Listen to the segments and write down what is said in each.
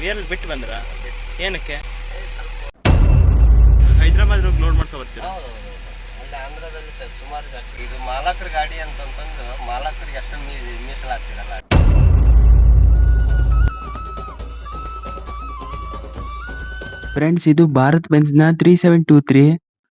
Veil ಬಿಟ್ಟು ಬಂದ್ರ? ಏನಕ್ಕೆ? ಹೈದ್ರಾಬಾದ್ ಹೋಗಿ ಲೋಡ್ ಮಾಡ್ಕೊ ಬರ್ತೀರಾ? ಅಲ್ಲಿ ಆಂಧ್ರದಲ್ಲಿ ಸುಮಾರು ಫ್ಯಾಕ್ಟ್ರಿ ಇದು ಮಾಲಕರ ಗಾಡಿ ಅಂತಂತಂದು ಮಾಲಕರಿಗೆ ಅಷ್ಟು ಮೀ ಮೀಸಲಾಗ್ತಿರಲ್ಲ. ಫ್ರೆಂಡ್ಸ್ ಇದು ಭಾರತ್ ಬೆನ್ಸ್ನ ತ್ರೀ ಸೆವೆನ್ ಟೂ ತ್ರೀ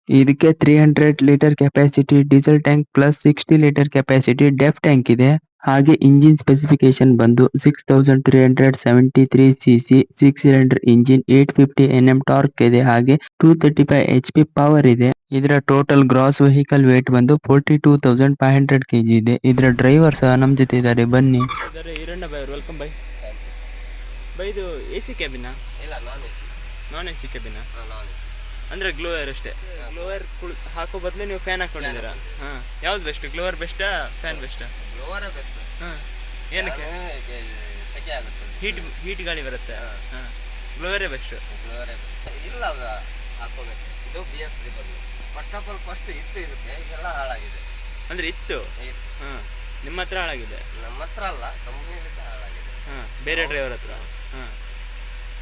ಇದಕ್ಕೆ three hundred litre capacity diesel tank plus sixty litre capacity DEF tank ಇದೆ. ಹಾಗೆ ಇಂಜಿನ್ ಸ್ಪೆಸಿಫಿಕೇಶನ್ ಬಂದು six thousand three hundred seventy three C C six cylinder engine eight fifty N M torque ಇದೆ ಹಾಗೆ two thirty five H P power ಇದೆ. ಇದರ total gross vehicle weight ಬಂದು forty two thousand five hundred KG ಇದೆ. ಇದರ driver ಸಹ ನಮ್ಮ ಜೊತೆ ಇದ್ದಾರೆ. ಬನ್ನಿ. Iranna bye welcome bye. Bye ಇದು ಎ ಸಿ ಕ್ಯಾಬಿನ ಇಲ್ಲ non A C non A C ಕ್ಯಾಬಿನ non A C ಅಂದ್ರೆ ಗ್ಲೋಯರ್ ಅಷ್ಟೇ. ಗ್ಲೋವರ್ ಕುಳ್ ಹಾಕೋ ಬದಲು ನೀವು ಫ್ಯಾನ್ ಹಾಕೊಂಡಿದ್ದೀರಾ ಹಾಂ. ಯಾವ್ದು ಬೆಸ್ಟ್ ಗ್ಲೋವರ್ ಬೆಸ್ಟಾ ಫ್ಯಾನ್ ಬೆಸ್ಟಾ ಗ್ಲೋವರ್ ಬೆಸ್ಟ್ ಹಾಂ. ಏನಕ್ಕೆ? ಸೆಕೆ ಆಗುತ್ತೆ. ಹೀಟ್ ಹೀಟ್ ಗಾಳಿ ಬರುತ್ತೆ. ಹಾಂ. ಗ್ಲೋವರೇ ಬೆಸ್ಟ್ ಗ್ಲೋವರೇ ಬೆಸ್ಟ್ ಇಲ್ಲ ಹಾಕೋಬೇಕು ಇದು ಬಿ ಎಸ್ ತ್ರೀ ಬಂದು ಫಸ್ಟ್ ಆಫ್ ಆಲ್ ಫಸ್ಟ್ ಇತ್ತು ಇರುತ್ತೆ ಈಗೆಲ್ಲ ಹಾಳಾಗಿದೆ. ಅಂದ್ರೆ ಇತ್ತು ಹಾ. ನಿಮ್ಮ ಹತ್ರ ಹಾಳಾಗಿದೆ? ನಮ್ಮ ಹತ್ರ ಅಲ್ಲ ಕಂಪ್ನಿಲಿಂದ ಹಾಳಾಗಿದೆ. ಹಾಂ. ಬೇರೆ ಡ್ರೈವರ್ ಹತ್ರ? ಹಾಂ.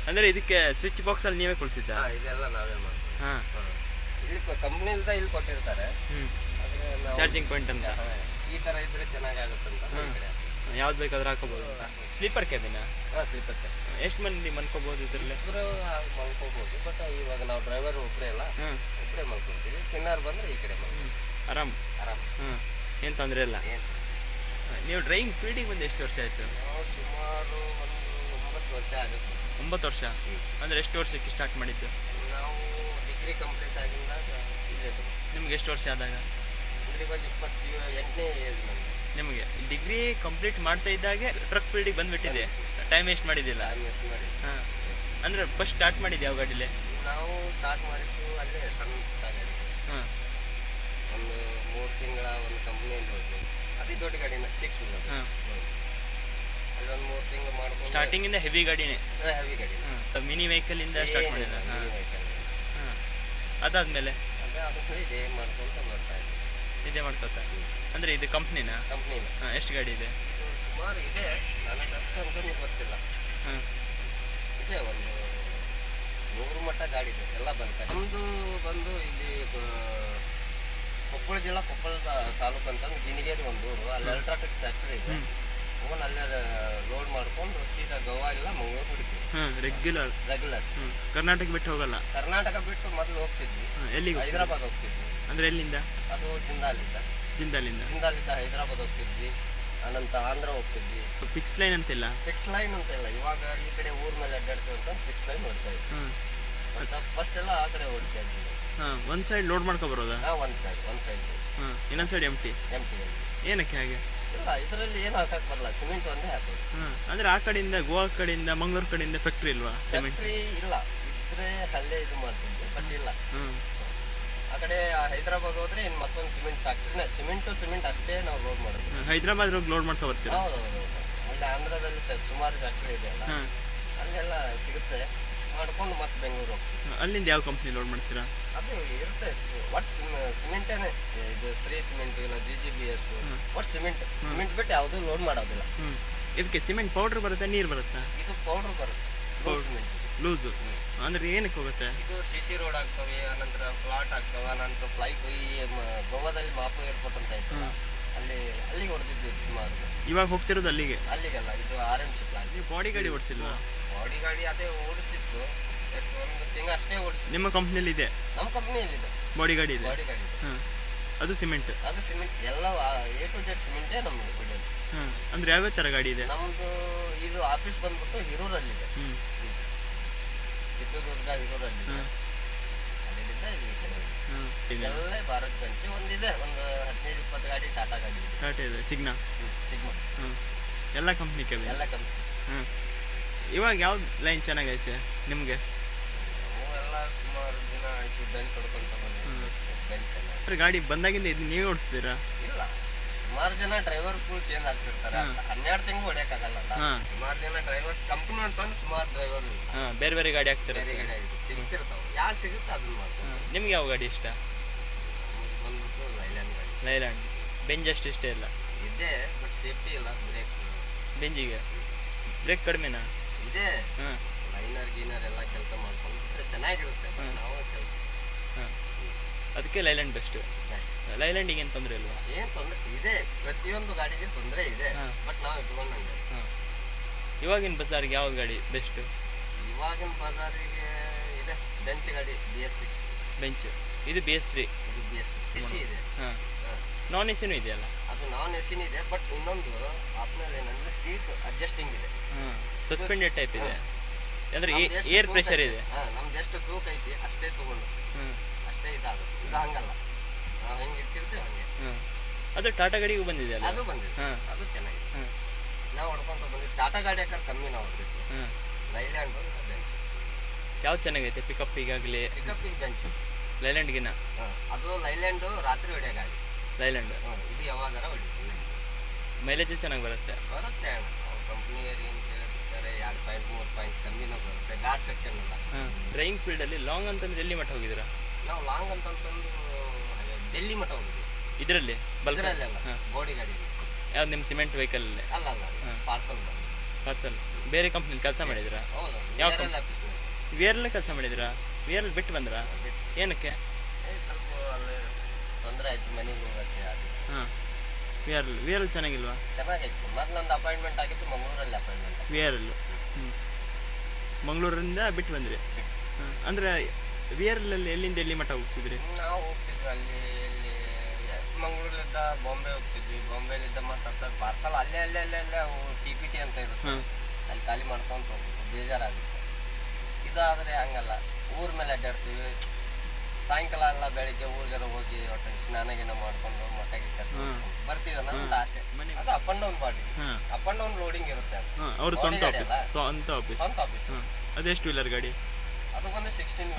ಅಂದ್ರೆ ಇದಕ್ಕೆ ಸ್ವಿಚ್ ಬಾಕ್ಸ್ ಅಲ್ಲಿ ನೀವೇ ಕೊಡಿಸಿದ್ದ? ಹಾ, ಇದೆಲ್ಲ ನಾವೇ ಮಾಡ್ತೀವಿ. ಹಾಂ. ಇಲ್ಲಿ ಕಂಪ್ನಿಲಿಂದ ಇಲ್ಲಿ ಕೊಟ್ಟಿರ್ತಾರೆ. ಹ್ಞೂ ಆದ್ರೆ ನಾವು ಚಾರ್ಜಿಂಗ್ ಪಾಯಿಂಟ್ ಅಂತ. ಹಾ, ಈ ತರ ಇದ್ರೆ ಚೆನ್ನಾಗಾಗುತ್ತಂತ ಈ ಕಡೆ. ಯಾವ್ದು ಬೇಕಾದ್ರೂ ಹಾಕೋಬೋದು ಸ್ಲೀಪರ್ ಕ್ಯಾಬಿನ ಹಾಂ ಸ್ಲೀಪರ್ ಎಷ್ಟು ಮಂದಿ ಮನ್ಕೋಬೋದು ಇದರಲ್ಲಿ? ಇಬ್ಬರು ಮಲ್ಕೋಬೋದು. ಬಟ್ ಇವಾಗ ನಾವು ಡ್ರೈವರ್ ಒಬ್ಬರೇ ಅಲ್ಲ. ಹಾಂ. ಒಬ್ಬರೇ ಮಲ್ಕೊಂತೀವಿ. ತಿನ್ನೋರು ಬಂದ್ರೆ ಈ ಕಡೆ ಮಲ್ಕೊಂತೀವಿ ಆರಾಮ್. ಆರಾಮ್. ಹಾಂ. ಏನು ತೊಂದರೆ ಇಲ್ಲ? ಏನು? ನೀವು ಡ್ರೈವಿಂಗ್ ಫೀಲ್ಡಿಗೆ ಬಂದು ಎಷ್ಟು ವರ್ಷ ಆಯಿತು? ನಾವು ಸುಮಾರು ಒಂದು ಒಂಬತ್ತು ವರ್ಷ ಆಗುತ್ತೆ. ಒಂಬತ್ತು ವರ್ಷ? ಅಂದರೆ ಎಷ್ಟು ವರ್ಷಕ್ಕೆ ಸ್ಟಾರ್ಟ್ ಮಾಡಿದ್ದು? ನಾವು ಡಿಗ್ರಿ ಕಂಪ್ಲೀಟ್ ಆಗಿಂದ ಇಲ್ಲೇ ನಿಮ್ಗೆ ಎಷ್ಟು ವರ್ಷ ಆದಾಗ? ಅಂದ್ರೆ ಇವಾಗ ಇಪ್ಪತ್ತು ಎಂಟನೇ ಏಜ್ ನಮಗೆ ನಿಮಗೆ ಡಿಗ್ರಿ ಕಂಪ್ಲೀಟ್ ಮಾಡ್ತಾ ಇದ್ದಾಗೆ ಟ್ರಕ್ ಫೀಲ್ಡಿಗೆ ಬಂದ್ಬಿಟ್ಟಿದೆ. ಟೈಮ್ ವೇಸ್ಟ್ ಮಾಡಿದ್ದಿಲ್ಲ. ಟೈಮ್ ವೇಸ್ಟ್ ಮಾಡಿ ಹಾಂ. ಅಂದರೆ ಫಸ್ಟ್ ಸ್ಟಾರ್ಟ್ ಮಾಡಿದ್ದು ಯಾವ ಗಾಡಿಲಿ? ನಾವು ಸ್ಟಾರ್ಟ್ ಮಾಡಿದ್ದು ಅಲ್ಲೇ ಸಣ್ಣ ಗಾಡಿ. ಹಾಂ. ಒಂದು ಮೂರು ತಿಂಗಳ ಒಂದು ಕಂಪ್ನಿಯಲ್ಲಿ ಹೋದ್ವಿ. ಅದೇ ದೊಡ್ಡ ಗಾಡಿನ ಸಿಕ್ಸ್ ಹಾಂ. ಅಲ್ಲಿ ಇಂದ ಮೂರು ತಿಂಗಳು ಮಾಡ್ಕೊಂಡು ಸ್ಟಾರ್ಟಿಂಗಿಂದ ಹೆವಿ ಗಾಡಿನೇ? ಹೆವಿ ಗಾಡಿ. ಮಿನಿ ವೆಹಿಕಲ್ ಇಂದ ಸ್ಟಾರ್ಟ್ ಮಾಡಿದ ಅದಾದ್ಮೇಲೆ? ಅದೇ ಅದಕ್ಕೆ ಇದೇ ಮಾಡ್ಕೊಂತ ಬರ್ತಾ ಇದ್ವಿ ಇದೇ ಮಾಡ್ಕೋತಾ ಅಂದ್ರೆ ಇದು ಕಂಪ್ನಿನಾ ಕಂಪ್ನಿನ ಎಷ್ಟು ಗಾಡಿ ಇದೆ? ಇದು ಸುಮಾರು ಇದೆ. ನನಗೆ ಅಷ್ಟು ಅಂತ ಗೊತ್ತಿಲ್ಲ. ಇದೆ ಒಂದು ನೂರು ಮಟ್ಟ ಗಾಡಿ ಇದೆ. ಎಲ್ಲ ಬಂತ ನಮ್ಮದು ಬಂದು ಇಲ್ಲಿ ಕೊಪ್ಪಳ ಜಿಲ್ಲಾ ಕೊಪ್ಪಳ ತಾಲೂಕು ಅಂತಂದ್ರೆ ಗಿನಿಗೇರಿ ಒಂದು ಊರು. ಅಲ್ಲಿ ಅಲ್ಟ್ರಾಟೆಕ್ ಫ್ಯಾಕ್ಟ್ರಿ ಇದೆ. ಅವನ್ ಅಲ್ಲೇ ಲೋಡ್ ಮಾಡ್ಕೊಂಡು ಸೀದಾ ಗೋವಾ ಇಲ್ಲ ಮಂಗಳೂರು ಹೊಡಿತೀವಿ ಹಾಂ ರೆಗ್ಯುಲರ್ ರೆಗ್ಯುಲರ್ ಕರ್ನಾಟಕ ಬಿಟ್ಟು ಹೋಗಲ್ಲ? ಕರ್ನಾಟಕ ಬಿಟ್ಟು ಮೊದಲು ಹೋಗ್ತಿದ್ವಿ. ಎಲ್ಲಿಗೆ? ಹೈದರಾಬಾದ್ ಹೋಗ್ತಿದ್ವಿ. ಅಂದ್ರೆ ಎಲ್ಲಿಂದ? ಅದು ಜಿಂದಾಲಿಂದ. ಜಿಂದಾಲಿಂದ. ಜಿಂದಾಲಿಂದ ಹೈದರಾಬಾದ್ ಹೋಗ್ತಿದ್ವಿ. ಅನಂತ ಆಂಧ್ರ ಹೋಗ್ತಿದ್ವಿ. ಫಿಕ್ಸ್ ಲೈನ್ ಅಂತಿಲ್ಲ? ಫಿಕ್ಸ್ ಲೈನ್ ಅಂತ ಇಲ್ಲ. ಇವಾಗ ಈ ಕಡೆ ಊರ್ ಮೇಲೆ ಅಡ್ಡಾಡ್ತೀವಿ ಅಂತ ಫಿಕ್ಸ್ ಲೈನ್ ಹೊಡ್ತಾ ಇದ್ವಿ ಫಸ್ಟ್ ಎಲ್ಲ ಆ ಕಡೆ ಹೊಡ್ತಾ ಇದ್ವಿ. ಹಾಂ ಒಂದು ಸೈಡ್ ಲೋಡ್ ಮಾಡ್ಕೊ ಬರೋದಾ? ಹಾ ಒಂದ್ ಸೈಡ್ ಒಂದ್ ಸೈಡ್ ಇನ್ನೊಂದ್ ಇನ್ನೊಂದು ಸೈಡ್ ಎಂಟಿ ಎಂ ಟಿ ಏನಕ್ಕೆ ಹಾಗೆ? ಇಲ್ಲ ಇದರಲ್ಲಿ ಏನು ಹಾಕಕ್ ಬರಲ್ಲ. ಸಿಮೆಂಟ್ ಒಂದೇ ಹಾಕೋದು ಅಂದ್ರೆ ಅಂದರೆ ಆ ಕಡೆಯಿಂದ ಗೋವಾ ಕಡೆಯಿಂದ ಮಂಗಳೂರು ಕಡೆಯಿಂದ ಫ್ಯಾಕ್ಟ್ರಿ ಇಲ್ವಾ ಸಿಮೆಂಟ್? ಫ್ಯಾಕ್ಟ್ರಿ ಇಲ್ಲ. ಇದ್ರೆ ಅಲ್ಲೇ ಇದು ಮಾಡ್ತಿದ್ವಿ ಬಟ್ ಇಲ್ಲ. ಆ ಕಡೆ ಆ ಹೈದರಾಬಾದ್ ಹೋದ್ರೆ ಇನ್ನ ಮತ್ತೊಂದು ಸಿಮೆಂಟ್ ಫ್ಯಾಕ್ಟ್ರಿನ ಸಿಮೆಂಟು ಸಿಮೆಂಟ್ ಅಷ್ಟೇ ನಾವು ಲೋಡ್ ಮಾಡೋದು. ಹೈದರಾಬಾದ್ ಹೋಗಿ ಲೋಡ್ ಮಾಡ್ತಾ ಬರ್ತೀರಾ? ಹೌದೌದು ಅಲ್ಲಿ ಆಂಧ್ರದಲ್ಲಿ ಸ- ಸುಮಾರು ಫ್ಯಾಕ್ಟ್ರಿ ಇದೆ ಅಲ್ಲ. ಅಲ್ಲೆಲ್ಲ ಸಿಗುತ್ತೆ. ಮಾಡ್ಕೊಂಡು ಮತ್ತೆ ಬೆಂಗಳೂರು ಹೋಗ್ತೀವಿ. ಅಲ್ಲಿಂದ ಯಾವ ಕಂಪ್ನಿ ಲೋಡ್ ಮಾಡ್ತೀರಾ? ಅದು ಇರುತ್ತೆ ಒಟ್ಟು ಸಿಮ್ ಸಿಮೆಂಟೇನೆ ಇದು ಶ್ರೀ ಸಿಮೆಂಟ್ ಇಲ್ಲ ಜಿ ಜಿ ಬಿ ಎಸ್ ಒಟ್ಟು ಸಿಮೆಂಟ್ ಸಿಮೆಂಟ್ ಬಿಟ್ಟು ಯಾವುದು ಲೋಡ್ ಮಾಡೋದಿಲ್ಲ. ಇದಕ್ಕೆ ಸಿಮೆಂಟ್ ಪೌಡರ್ ಬರುತ್ತೆ ನೀರು ಬರುತ್ತಾ? ಇದು ಪೌಡ್ರ್ ಬರುತ್ತೆ. ಲೂಸ್ ಅಂದ್ರೆ ಲೂಸು ಅಂದರೆ ಏನಕ್ಕೆ ಹೋಗುತ್ತೆ? ಇದು ಸಿ ಸಿ ರೋಡ್ ಆಗ್ತವೆ ಅನಂತರ ಫ್ಲಾಟ್ ಆಗ್ತವೆ ಅನಂತರ ಫ್ಲೈಟ್ ಈ ಗೋವಾದಲ್ಲಿ ಮಾಪು ಏರ್ಪೋರ್ಟ್ ಅಂತ ಇತ್ತು ಅಲ್ಲಿ ಅಲ್ಲಿಗೆ ಹೊಡೆದಿದ್ದು ಸುಮಾರು. ಇವಾಗ ಹೋಗ್ತಿರೋದು ಅಲ್ಲಿಗೆ? ಅಲ್ಲಿಗೆಲ್ಲ ಇದು ಆರ್ ಎಂ ಸಿ ನೀವು ಬಾಡಿ ಗಾಡಿ ಓಡಿಸಿಲ್ವಾ? ಬಾಡಿ ಗಾಡಿ ಅದೇ ಓಡಿಸಿತ್ತು. ಒಂದು ತಿಂಗಳು ಅಷ್ಟೇ ನಿಮ್ಮ ಕಂಪ್ನಿಯಲ್ಲಿ ಇದೆ ನಮ್ಮ ಕಂಪ್ನಿಯಲ್ಲಿದೆ ಬಾಡಿ ಗಾಡಿ ಇದೆ? ಬಾಡಿ ಗಾಡಿ ಇದೆ. ಹಾಂ. ಅದು ಸಿಮೆಂಟ್ ಅದು ಸಿಮೆಂಟ್ ಎಲ್ಲ ಎ ಟು ಜೆಡ್ ಸಿಮೆಂಟೇ ನಮ್ಗೆ ಹೊಡೆಯೋದು ಹಾಂ. ಅಂದರೆ ಯಾವ್ಯಾವ ತರ ಗಾಡಿ ಇದೆ? ನಮ್ಮದು ಇದು ಆಫೀಸ್ ಬಂದ್ಬಿಟ್ಟು ಹಿರೂರಲ್ಲಿದೆ ಹ್ಞೂ ಚಿತ್ರದುರ್ಗ ಹಿರೂರಲ್ಲಿದೆ ಅಲ್ಲಿಂದ ಇಲ್ಲಿ ಈ ಕಡೆ ಇದೆ. ಹಾಂ. ಇದೆ. ಎಲ್ಲ ಭಾರತ್ ಬೆಂಚ್ ಒಂದಿದೆ ಒಂದು ಹದಿನೈದು ಇಪ್ಪತ್ತು ಗಾಡಿ ಟಾಟಾ ಗಾಡಿ ಇದೆ. ಟಾಟಾ ಇದೆ. ಸಿಗ್ನಾ ಸಿಗ್ಮಾ ಹಾಂ. ಎಲ್ಲ ಕಂಪ್ನಿ ಕೇಳಿ ಎಲ್ಲ ಕಂಪ್ನಿ ಹಾಂ. ಇವಾಗ ಯಾವ್ದು ಲೈನ್ ಚೆನ್ನಾಗೈತೆ ನಿಮಗೆ? ಸುಮಾರು ದಿನ ಆಯ್ತು ಬೆಂಚ್ ಹೊಡ್ಕೊಂತ ಬೆಂಚ್ ಎಲ್ಲ ಗಾಡಿ ಬಂದಾಗಿಂದ ಇದು ನೀವು ಓಡಿಸ್ತೀರಾ? ಇಲ್ಲ. ಸುಮಾರು ಜನ ಡ್ರೈವರ್ಸ್ಗಳು ಚೇಂಜ್ ಆಗ್ತಿರ್ತಾರೆ. ಹನ್ನೆರಡು ತಿಂಗಳು ಹೊಡಿಯಕ್ಕಾಗಲ್ಲ ಸುಮಾರು ಜನ ಡ್ರೈವರ್ಸ್ ಕಂಪ್ನಿ ಅಂತಂದು ಸುಮಾರು ಡ್ರೈವರ್ ಬೇರೆ ಬೇರೆ ಗಾಡಿ ಹಾಕ್ತಾರೆ ಬೇರೆ ಗಾಡಿ ಆಗಿತ್ತು ಸಿಗ್ತಿರ್ತಾವೆ. ಯಾರು ಸಿಗುತ್ತೆ ಅದನ್ನ ಮಾಡ್ತಾರೆ ನಿಮ್ಗೆ ಯಾವ ಗಾಡಿ ಇಷ್ಟ? ಬಂದ್ಬಿಟ್ಟು ಲೈಲ್ಯಾಂಡ್ ಗಾಡಿ. ಲೈಲ್ಯಾಂಡ್ ಬೆಂಜ್ ಅಷ್ಟು ಇಷ್ಟ ಇಲ್ಲ? ಇದೆ ಬಟ್ ಸೇಫ್ಟಿ ಇಲ್ಲ. ಬ್ರೇಕ್ ಬೆಂಜಿಗೆ ಬ್ರೇಕ್ ಕಡಿಮೆನಾ? ಇದೆ. ಹಾಂ. ಚೆನ್ನಾಗಿರುತ್ತೆ ಹ್ಮ್. ನಾವು ಕೆಲಸ ಹಾಂ ಅದಕ್ಕೆ ಲೈಲ್ಯಾಂಡ್ ಬೆಸ್ಟ್ ಲೈಲ್ಯಾಂಡಿಗೆ ಏನು ತೊಂದರೆ ಇಲ್ವಾ? ಏನು ತೊಂದರೆ ಇದೆ ಪ್ರತಿಯೊಂದು ಗಾಡಿಗೆ ತೊಂದರೆ ಇದೆ. ಬಟ್ ನಾವು ಇಟ್ಕೊಂಡಂಗೆ ಇವಾಗಿನ ಬಜಾರ್ಗೆ ಯಾವ ಗಾಡಿ ಬೆಸ್ಟ್ ಇವಾಗಿನ ಬಜಾರಿಗೆ ಇದೆ ಬೆಂಚ್ ಗಾಡಿ ಬಿ ಎಸ್ ಸಿಕ್ಸ್ ಬೆಂಚ್ ಇದು ಬಿ ಎಸ್ ತ್ರೀ ಇದು ಬಿ ಎಸ್ ಎಸಿ ಇದೆ. ಹಾಂ. ನಾನ್ ಎ ಸಿನೂ ಇದೆಯಲ್ಲ? ಅದು ನಾನ್ ಎಸಿನ್ ಇದೆ ಬಟ್ ಇನ್ನೊಂದು ಆಪ್ನಲ್ಲಿ ಏನಂದ್ರೆ ಸೀಟ್ ಅಡ್ಜಸ್ಟಿಂಗ್ ಇದೆ ಹಾಂ ಸಸ್ಪೆಂಡೆಡ್ ಟೈಪ್ ಇದೆ. ಅಂದರೆ ಏರ್ ಪ್ರೆಷರ್ ಇದೆ. ನಮ್ದು ಎಷ್ಟು ತೂಕ ಐತಿ ಅಷ್ಟೇ ತಗೊಂಡು ಅಷ್ಟೇ ಇದಾಗುತ್ತೆ ಇದು ಹಂಗಲ್ಲ. ನಾವು ಹೆಂಗೆ ಇಟ್ಟಿರ್ತೀವಿ ಹಂಗೆ. ಅದು ಟಾಟಾ ಗಾಡಿಗೂ ಬಂದಿದೆ ಅಲ್ಲ? ಅದು ಬಂದಿದೆ. ಅದು ಚೆನ್ನಾಗಿದೆ. ನಾವು ಹೊಡ್ಕೊಂತ ಬಂದಿದ್ದು ಟಾಟಾ ಗಾಡಿ ಯಾಕಂದ್ರೆ ಕಮ್ಮಿ ನಾವು ಹೊಡೆದಿತ್ತು ಲೈಲ್ಯಾಂಡ್ ಬೆಂಚ್ ಯಾವ್ದು ಚೆನ್ನಾಗೈತೆ ಪಿಕಪ್ ಈಗಾಗಲೇ? ಪಿಕಪ್ಪಿಗೆ ಬೆಂಚ್ ಲೈಲ್ಯಾಂಡ್ಗಿನ ಅದು ಲೈಲ್ಯಾಂಡ್ ರಾತ್ರಿ ಹೊಡೆಯ ಗಾಡಿ. ಲೈಲ್ಯಾಂಡ್ ಇದು ಯಾವಾಗಾರ ಹೊಡಿತೀವಿ ಮೈಲೇಜು ಚೆನ್ನಾಗಿ ಬರುತ್ತೆ? ಬರುತ್ತೆ ಕಂಪ್ನಿ ಏನು ಎರಡು ಪಾಯಿಂಟ್ ಮೂರು ಪಾಯಿಂಟ್ ಕಮ್ಮಿನೂ ಬರುತ್ತೆ ಗಾರ್ಡ್ ಸೆಕ್ಷನ್ ಎಲ್ಲ. ಹಾಂ ಡ್ರೈವಿಂಗ್ ಫೀಲ್ಡಲ್ಲಿ ಲಾಂಗ್ ಅಂತಂದ್ರೆ ಎಲ್ಲಿ ಮಟ್ಟ ಹೋಗಿದ್ದೀರಾ? ನಾವು ಲಾಂಗ್ ಅಂತಂತಂದು ಒಂದು ಡೆಲ್ಲಿ ಮಟ್ಟ ಹೋಗಿದ್ವಿ ಇದರಲ್ಲಿ? ಬಲ್ಕರಲ್ಲಿ ಅಲ್ಲ ಗೋಡಿ ಗಾಡಿ ಯಾವ್ದು ನಿಮ್ಮ ಸಿಮೆಂಟ್ ವೆಹಿಕಲ್ ಅಲ್ಲ? ಅಲ್ಲ. ಪಾರ್ಸಲ್ ಪಾರ್ಸಲ್ ಬೇರೆ ಕಂಪ್ನಿಲಿ ಕೆಲಸ ಮಾಡಿದ್ದೀರಾ? ಹೌದು. ಯಾವ ವಿಯರ್ಲೇ ಕೆಲಸ ಮಾಡಿದ್ದೀರಾ? ವಿಯರ್ಲ್ ಬಿಟ್ಟು ಬಂದ್ರಾ? ಏನಕ್ಕೆ? ಸ್ವಲ್ಪ ಅಲ್ಲಿ ತೊಂದರೆ ಆಯ್ತು ಮನೆಗೆ ಹೋಗಕ್ಕೆ ಅದು ಹಾಂ ವಿಯರ್ಲ್ ವಿಯರ್ಲ್ ಚೆನ್ನಾಗಿಲ್ವಾ? ಚೆನ್ನಾಗಿತ್ತು ಮೊದಲೊಂದು ಅಪಾಯಿಂಟ್ಮೆಂಟ್ ಆಗಿತ್ತು ಮಂಗಳೂರಲ್ಲಿ ಅಪಾಯಿಂಟ್ಮೆಂಟ್ ವಿಯರ್ಲ್ ಮಂಗಳೂರಿಂದ ಬಿಟ್ಟು ಬಂದ್ರಿ? ಅಂದ್ರೆ ವಿಯರ್ಲಲ್ಲಿ ಎಲ್ಲಿಂದ ಎಲ್ಲಿ ಮಠ ಹೋಗ್ತಿದ್ರಿ? ನಾವು ಹೋಗ್ತಿದ್ವಿ ಅಲ್ಲಿ ಇಲ್ಲಿ ಮಂಗಳೂರಲ್ಲಿದ್ದ ಬಾಂಬೆ ಹೋಗ್ತಿದ್ವಿ. ಬಾಂಬೆಲಿದ್ದ ಮತ್ತೆ ಪಾರ್ಸಲ್ ಅಲ್ಲೇ ಅಲ್ಲೇ ಅಲ್ಲೇ ಅಲ್ಲೇ ಟಿ ಪಿ ಟಿ ಅಂತ ಇರುತ್ತೆ. ಹಾಂ ಅಲ್ಲಿ ಖಾಲಿ ಮಾಡ್ಕೊಂತ ಹೋಗ್ಬೇಕು ಬೇಜಾರಾಗುತ್ತೆ. ಇದಾದರೆ ಹಂಗಲ್ಲ. ಊರ ಮೇಲೆ ಅಡ್ಡಾಡ್ತೀವಿ. ಸಾಯಂಕಾಲ ಎಲ್ಲ ಬೆಳಿಗ್ಗೆ ಊರಿಗೆಲ್ಲ ಹೋಗಿ ಒಟ್ಟು ಸ್ನಾನ ಗಿನ ಮಾಡ್ಕೊಂಡು ಮಠ ಗಿಟ್ಟ ತೋರ್ಸ್ಕೊಂಡು ಬರ್ತೀವಿ ಅನ್ನೋ ಆಸೆ. ಅದು ಅಪ್ ಅಂಡ್ ಡೌನ್ ಮಾಡಿ ಅಪ್ ಅಂಡ್ ಡೌನ್ ಲೋಡಿಂಗ್ ಇರುತ್ತೆ ಅವರು ಸ್ವಂತ ಆಫೀಸ್ ಅಲ್ಲ? ಸ್ವಂತ ಆಫೀಸ್ ಸ್ವಂತ ಆಫೀಸ್ ಅದು ಅದೆಷ್ಟು ವೀಲರ್ ಗಾಡಿ? ಅದು ಬಂದು ಸಿಕ್ಸ್ಟೀನ್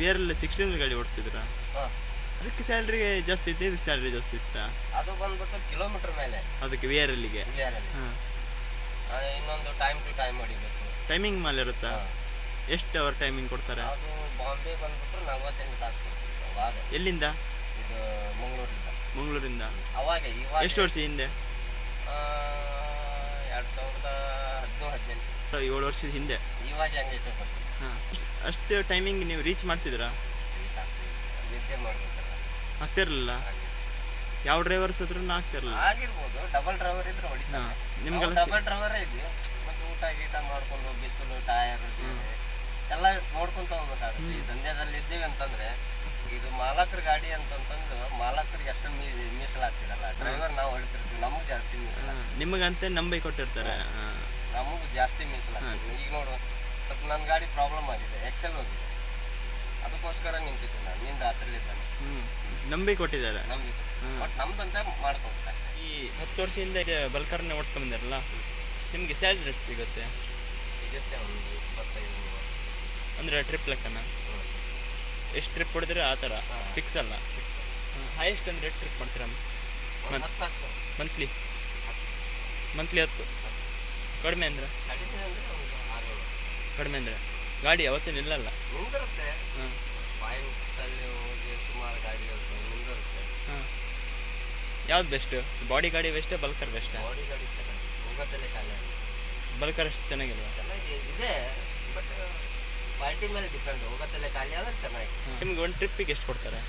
ವಿಯರ್ಲ್ ಸಿಕ್ಸ್ಟೀನ್ ಗಾಡಿ ಓಡಿಸ್ತಿದ್ರಾ ಹಾಂ. ಅದಕ್ಕೆ ಸ್ಯಾಲ್ರಿ ಜಾಸ್ತಿ ಇತ್ತು ಇದಕ್ಕೆ ಸ್ಯಾಲ್ರಿ ಜಾಸ್ತಿ ಇತ್ತ? ಅದು ಬಂದ್ಬಿಟ್ಟು ಕಿಲೋಮೀಟರ್ ಮೇಲೆ. ಅದಕ್ಕೆ ವಿಯರಲ್ಲಿಗೆ ಅಲ್ಲಿ. ಹಾಂ ಇನ್ನೊಂದು ಟೈಮ್ ಟು ಟೈಮ್ ಹೊಡಿಬೇಕು. ಟೈಮಿಂಗ್ ಮೇಲೆ ಇರುತ್ತಾ. ಎಷ್ಟು ಅವರ್ ಟೈಮಿಂಗ್ ಕೊಡ್ತಾರೆ? ಅದು ಬಾಂಬೆ ಬಂದ್ಬಿಟ್ರೆ ನಲ್ವತ್ತೆಂಟು ತಾಸು ಕೊಡ್ತಿತ್ತು ಅವಾಗ. ಎಲ್ಲಿಂದ? ಇದು ಮಂಗಳೂರಿಂದ. ಮಂಗಳೂರಿಂದ? ಅವಾಗ ಇವಾಗ. ಎಷ್ಟು ವರ್ಷ ಹಿಂದೆ? ಎರಡು ಸಾವಿರದ ಹದಿನೇಳು ಹದಿನೆಂಟು. ಏಳು ವರ್ಷದ ಹಿಂದೆ. ಇವಾಗ ಹೆಂಗೈತೆ ಗೊತ್ತಿಲ್ಲ. ಹಾಂ. ಅಷ್ಟು ಟೈಮಿಂಗ್ ನೀವು ರೀಚ್ ಮಾಡ್ತಿದ್ರಾ ರೀಚ್ ನಿದ್ದೆ ಮಾಡ್ಬೇಕಲ್ಲ. ಆಗ್ತಿರ್ಲಿಲ್ಲ. ಯಾವ ಡ್ರೈವರ್ಸ್ ಹತ್ರ ಆಗ್ತಿರಲಿಲ್ಲ ಆಗಿರ್ಬೋದು. ಡಬಲ್ ಡ್ರೈವರ್ ಇದ್ರೆ ಹೊಡಿತಾರೆ. ನಿಮ್ಗೆಲ್ಲ ಡಬಲ್ ಡ್ರೈವರೇ ಇದೆಯಾ ಮತ್ತು ಊಟ ಗೀಟ ಮಾಡ್ಕೊಂಡು ಬಿಸಿಲು ಟೈರ್ ಎಲ್ಲ ನೋಡ್ಕೊಂತ ಹೋಗ್ಬೇಕಾಗುತ್ತೆ. ಈ ದಂಧೆದಲ್ಲಿ ಇದ್ದೀವಿ ಅಂತಂದ್ರೆ ಇದು ಮಾಲಕರ ಗಾಡಿ ಅಂತಂತಂದು ಮಾಲಕರಿಗೆ ಅಷ್ಟು ಮೀ ಮೀಸಲಾಗ್ತಿರಲ್ಲ. ಡ್ರೈವರ್ ನಾವು ಹೊಡಿತಿರ್ತೀವಿ ನಮಗೆ ಜಾಸ್ತಿ ಮೀಸಲಾಗ್ತದೆ ನಿಮಗಂತೆ ನಂಬಿ ಕೊಟ್ಟಿರ್ತಾರೆ. ನಮಗ್ ಜಾಸ್ತಿ ಮೀಸಲಾಗ್ತದೆ ಈಗ ನೋಡು ಸ್ವಲ್ಪ ನನ್ನ ಗಾಡಿ ಪ್ರಾಬ್ಲಮ್ ಆಗಿದೆ ಎಕ್ಸೆಲ್ ಹೋಗಿದೆ. ಅದಕ್ಕೋಸ್ಕರ ನಿಂತಿದ್ದೆ ನಾನು ನಿಂದ ರಾತ್ರಿಲಿದ್ದಾನೆ ನಂಬಿ ಕೊಟ್ಟಿದ್ದಾರೆ. ನಂಬಿ ಬಟ್ ನಮ್ದಂತೆ ಮಾಡ್ಕೋಬೇಕು ಈ ಹತ್ತು ವರ್ಷದಿಂದ ಬಲ್ಕರ್ನ ಓಡಿಸ್ಕೊಂಬಂದಿರಲ್ಲ ನಿಮಗೆ ಸ್ಯಾಲ್ರಿ ಎಷ್ಟು ಸಿಗುತ್ತೆ? ಸಿಗುತ್ತೆ ಒಂದು ಇಪ್ಪತ್ತೈದು ಅಂದರೆ ಟ್ರಿಪ್ ಲೆಕ್ಕನ. ಎಷ್ಟು ಟ್ರಿಪ್ ಹೊಡೆದ್ರೆ ಆ ಥರ. ಫಿಕ್ಸ್ ಅಲ್ಲ. ಹೈಯೆಸ್ಟ್ ಅಂದರೆ ಟ್ರಿಪ್ ಮಾಡ್ತೀರಾ? ಮಂತ್ಲಿ ಮಂತ್ಲಿ ಹತ್ತು ಕಡಿಮೆ ಅಂದ್ರೆ? ಕಡಿಮೆ ಅಂದರೆ ಗಾಡಿ ಯಾವತ್ತೂ ನಿಲ್ಲಲ್ಲ? ಹಾಂ. ಯಾವ್ದು ಬೆಸ್ಟ್ ಬಾಡಿ ಗಾಡಿ ಬೆಸ್ಟೇ ಬಲ್ಕರ್ ಬೆಸ್ಟಾ. ಬಲ್ಕರ್ ಅಷ್ಟು ಚೆನ್ನಾಗಿಲ್ವಾ? ಪಾರ್ಟಿ ಮೇಲೆ ಡಿಪೆಂಡ್ ಹೋಗತ್ತಲ್ಲೇ ಖಾಲಿ ಆದರೆ ಚೆನ್ನಾಗಿ ನಿಮ್ಗೆ ಒಂದು ಟ್ರಿಪ್ಪಿಗೆ ಎಷ್ಟು ಕೊಡ್ತಾರೆ?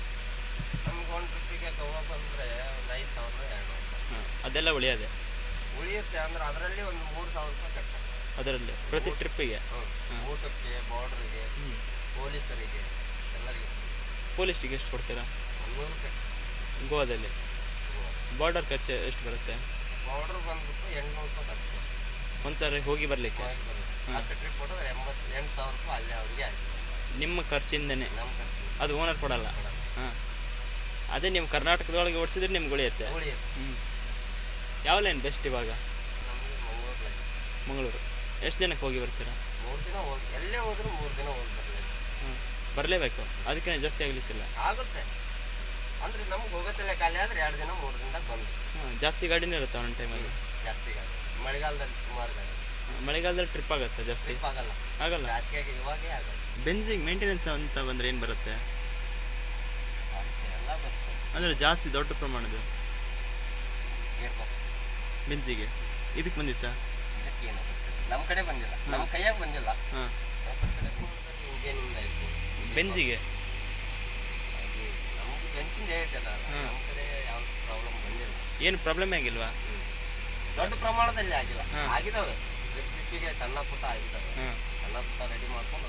ನಮ್ಗೆ ಒಂದು ಟ್ರಿಪ್ಪಿಗೆ ಗೋವಾ ಬಂದರೆ ಒಂದು ಐದು ಸಾವಿರ ಎರಡು ಅದೆಲ್ಲ ಉಳಿಯೋದೆ? ಉಳಿಯುತ್ತೆ ಅಂದ್ರೆ ಅದರಲ್ಲಿ ಒಂದು ಮೂರು ಸಾವಿರ ರೂಪಾಯಿ ಕಟ್ತಾರೆ ಅದರಲ್ಲಿ ಪ್ರತಿ ಟ್ರಿಪ್ಪಿಗೆ ಊಟಕ್ಕೆ ಬಾರ್ಡ್ರಿಗೆ ಪೊಲೀಸರಿಗೆ ಎಲ್ಲರಿಗೆ. ಪೊಲೀಸಿಗೆ ಎಷ್ಟು ಕೊಡ್ತೀರಾ? ನೂರು ರೂಪಾಯಿ ಗೋವಾದಲ್ಲಿ? ಬಾರ್ಡರ್ ಖರ್ಚು ಎಷ್ಟು ಬರುತ್ತೆ? ಬಾರ್ಡರ್ ಬಂದ್ಬಿಟ್ಟು ಎಂಟುನೂರು ರೂಪಾಯಿ ಖರ್ಚು ಒಂದು ಸಾರಿ ಹೋಗಿ ಬರಲಿಕ್ಕೆ. ಹತ್ತು ಟ್ರಿಪ್ ಹೊಡೆದ್ರೆ ಎಂಬತ್ತು ಎಂಟು ಸಾವಿರ ರೂಪಾಯಿ ಅಲ್ಲೇ ಅವರಿಗೆ ಆಯ್ತು. ನಿಮ್ಮ ಖರ್ಚಿಂದನೇ. ನಮ್ಮ ಖರ್ಚು ಅದು ಓನರ್ ಕೊಡಲ್ಲ. ಹಾಂ. ಅದೇ ನೀವು ಕರ್ನಾಟಕದೊಳಗೆ ಓಡಿಸಿದ್ರೆ ನಿಮ್ಗೆ ಉಳಿಯುತ್ತೆ. ಉಳಿಯುತ್ತೆ. ಹ್ಞೂ ಯಾವ ಲೈನ್ ಬೆಸ್ಟ್ ಇವಾಗ? ನಮಗೆ ಮಂಗಳೂರು ಲೈನ್ ಮಂಗಳೂರು. ಎಷ್ಟು ದಿನಕ್ಕೆ ಹೋಗಿ ಬರ್ತೀರಾ? ಮೂರು ದಿನ ಹೋಗಿ ಎಲ್ಲೇ ಹೋದ್ರು ಮೂರು ದಿನ ಹೋಗಿ ಬರಬೇಕು ಹಾಂ ಬರಲೇಬೇಕು. ಅದಕ್ಕೆ ಜಾಸ್ತಿ ಆಗ್ಲಿಕ್ಕಿಲ್ಲ. ಆಗುತ್ತೆ. ಅಂದ್ರೆ ನಮ್ಗೆ ಹೋಗೋತಿಲ್ಲ ಖಾಲಿ ಆದ್ರೆ ಎರಡು ದಿನ ಮೂರು ದಿನದಾಗ ಬಂದು. ಹಾಂ ಜಾಸ್ತಿ ಗಾಡಿನೇ ಇರುತ್ತೆ ಒಂದೊಂದು ಟೈಮಲ್ಲಿ ಜಾಸ್ತಿ ಗಾಡಿ. ಮಳೆಗಾಲದಲ್ಲಿ ಸುಮಾರು ಗಾಡಿ ಮಳೆಗಾಲದಲ್ಲಿ ಟ್ರಿಪ್ ಆಗುತ್ತೆ ಜಾಸ್ತಿ? ಟ್ರಿಪ್ ಆಗಲ್ಲ. ಆಗಲ್ಲ? ಬೇಸಿಗೆಗೆ ಇವಾಗೇ ಆಗಲ್ಲ. ಬೆಂಜಿಂಗ್ ಮೇಂಟೆನೆನ್ಸ್ ಅಂತ ಬಂದರೆ ಏನು ಬರುತ್ತೆ? ಅಂದ್ರೆ ಎಲ್ಲ ಬರ್ತದೆ ಅಂದರೆ ಜಾಸ್ತಿ ದೊಡ್ಡ ಪ್ರಮಾಣದ ಗೇರ್ ಬಾಕ್ಸ್ ಬೆಂಜಿಗೆ? ಇದಕ್ಕೆ ಬಂದಿತ್ತಾ? ಇದಕ್ಕೆ ಏನು ಬರ್ತದೆ ನಮ್ಮ ಕಡೆ ಬಂದಿಲ್ಲ. ನಮ್ಮ ಕೈಯಾಗ ಬಂದಿಲ್ಲ. ಹಾಂ. ಇಂಜಿನಿಂದ ಆಯಿತು ಬೆಂಜಿಗೆ? ನಮ್ಗೆ ಬೆಂಚಿಂದ ಹೇಳಿದ್ದಲ್ಲ ನಮ್ಮ ಕಡೆ ಯಾವ ಪ್ರಾಬ್ಲಮ್ ಬಂದಿಲ್ಲ. ಏನು ಪ್ರಾಬ್ಲಮ್ ಆಗಿಲ್ವಾ? ದೊಡ್ಡ ಪ್ರಮಾಣದಲ್ಲಿ ಆಗಿಲ್ಲ. ಆಗಿದಾವೆ. ಸಣ್ಣ ಪುಟ್ಟ ಆಗಿದಾವೆ. ಸಣ್ಣ ಪುಟ್ಟ ರೆಡಿ ಮಾಡ್ಕೊಂಡು